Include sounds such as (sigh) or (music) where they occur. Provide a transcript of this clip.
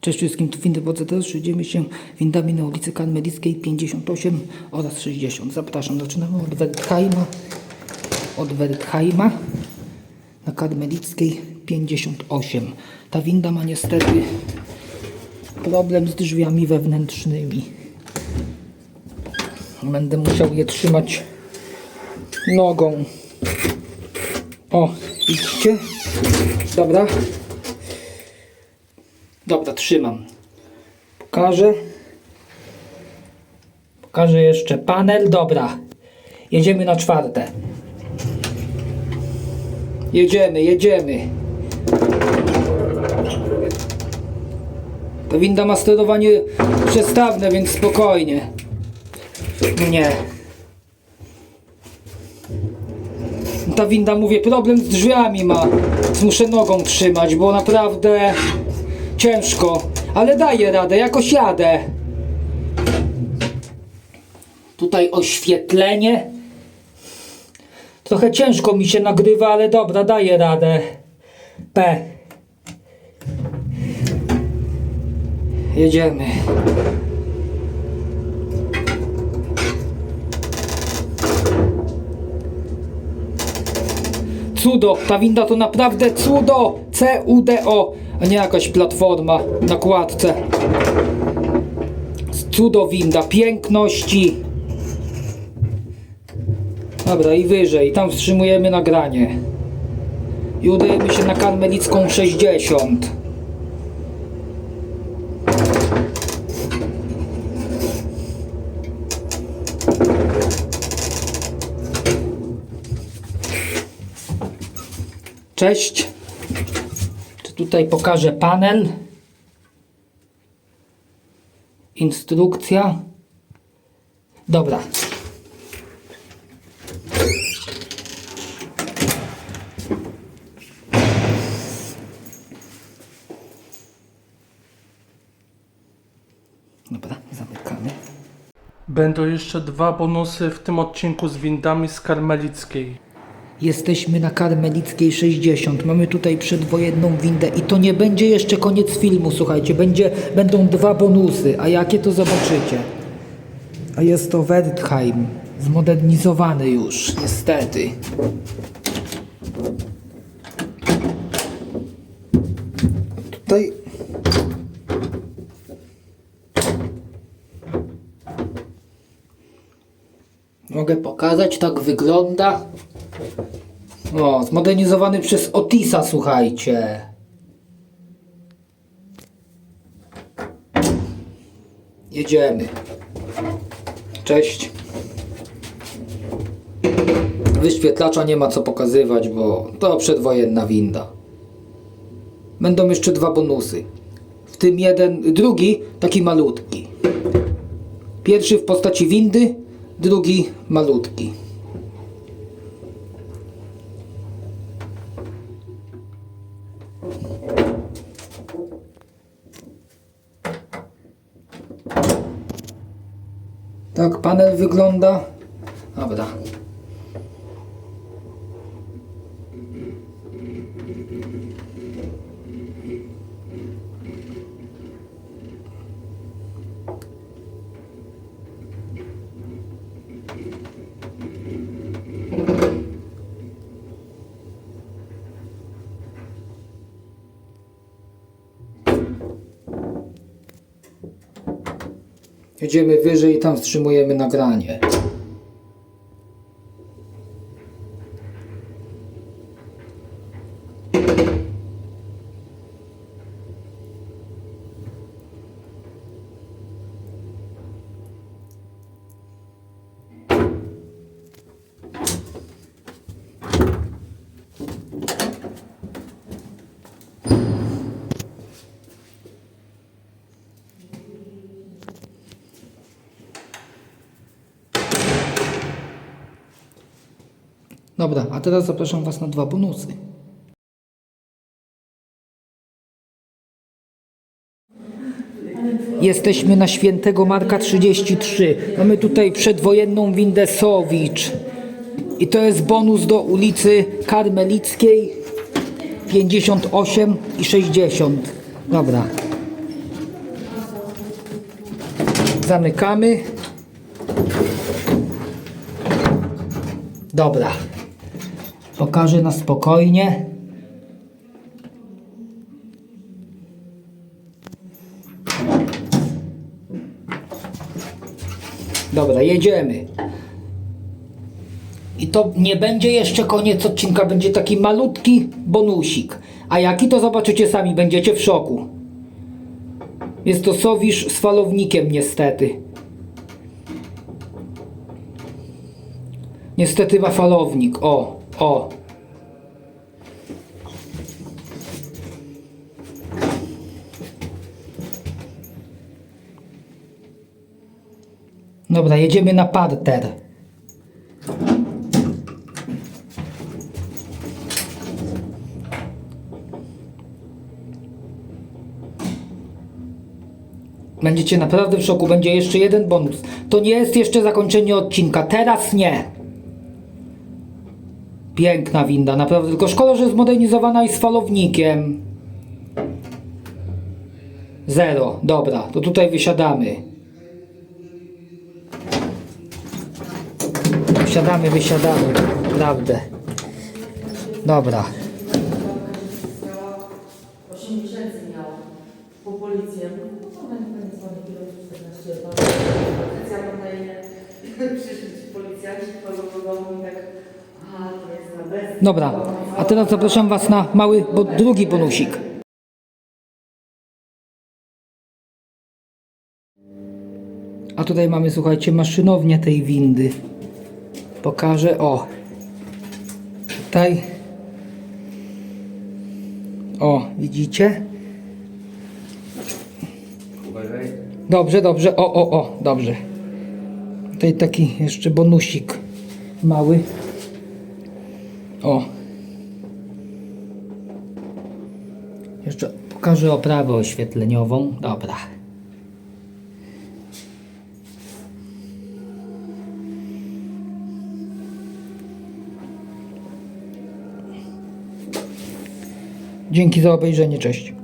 Cześć wszystkim, tu windy teraz Przyjdziemy się windami na ulicy Karmelickiej 58 oraz 60. Zapraszam, zaczynamy od Wertheima. Od Wertheima na Karmelickiej 58. Ta winda ma niestety problem z drzwiami wewnętrznymi. Będę musiał je trzymać nogą. O, widzicie? Dobra. Dobra, trzymam. Pokażę. Pokażę jeszcze panel. Dobra. Jedziemy na czwarte. Jedziemy, jedziemy. Ta winda ma sterowanie przestawne, więc spokojnie. Nie. Ta winda, mówię, problem z drzwiami ma. Muszę nogą trzymać, bo naprawdę ciężko. Ale daję radę, jakoś jadę. Tutaj oświetlenie. Trochę ciężko mi się nagrywa, ale dobra, daję radę. P. Jedziemy. Cudo, ta winda to naprawdę cudo! C-U-D-O, a nie jakaś platforma na kładce. Cudo winda, piękności. Dobra, i wyżej, tam wstrzymujemy nagranie. I udajemy się na Karmelicką 60. Cześć. Tutaj pokażę panel? Instrukcja. Dobra. Dobra, zamykamy. Będą jeszcze dwa bonusy w tym odcinku z windami z Karmelickiej. Jesteśmy na Karmelickiej 60. Mamy tutaj przedwojenną windę i to nie będzie jeszcze koniec filmu, słuchajcie. Będzie, będą dwa bonusy, a jakie to zobaczycie. A jest to Wertheim, zmodernizowany już, niestety. Tutaj... Mogę pokazać, tak wygląda. O, zmodernizowany przez Otisa, słuchajcie. Jedziemy. Cześć. Wyświetlacza nie ma co pokazywać, bo to przedwojenna winda. Będą jeszcze dwa bonusy. W tym jeden, drugi taki malutki. Pierwszy w postaci windy, drugi malutki. Tak panel wygląda. Dobra. Jedziemy wyżej i tam wstrzymujemy nagranie. Dobra, a teraz zapraszam Was na dwa bonusy. Jesteśmy na Świętego Marka 33. Mamy tutaj przedwojenną windę Sowicz. I to jest bonus do ulicy Karmelickiej 58 i 60. Dobra. Zamykamy. Dobra. Pokażę na spokojnie. Dobra, jedziemy. I to nie będzie jeszcze koniec odcinka, będzie taki malutki bonusik. A jaki to zobaczycie sami, będziecie w szoku. Jest to sowisz z falownikiem niestety. Niestety ma falownik. O, o. Dobra, jedziemy na parter. Będziecie naprawdę w szoku. Będzie jeszcze jeden bonus. To nie jest jeszcze zakończenie odcinka. Teraz nie. Piękna winda, naprawdę. Tylko szkoda, że zmodernizowana i z falownikiem. Zero. Dobra, to tutaj wysiadamy. Wysiadamy, wysiadamy. Naprawdę. Dobra. 8 miesięcy miała po policję. To ona nie pani dzwoni, kiedy 14 lat. Ja mam na imię. (laughs) Przyszli ci policjanci, wchodzą do domu tak, aha, to jest na bez. Dobra, a teraz zapraszam Was na mały, bo drugi bonusik. A tutaj mamy, słuchajcie, maszynownię tej windy. Pokażę, o. Tutaj. O, widzicie? Dobrze, dobrze, o, o, o, dobrze. Tutaj taki jeszcze bonusik mały. O. Jeszcze pokażę oprawę oświetleniową. Dobra. Dzięki za obejrzenie. Cześć.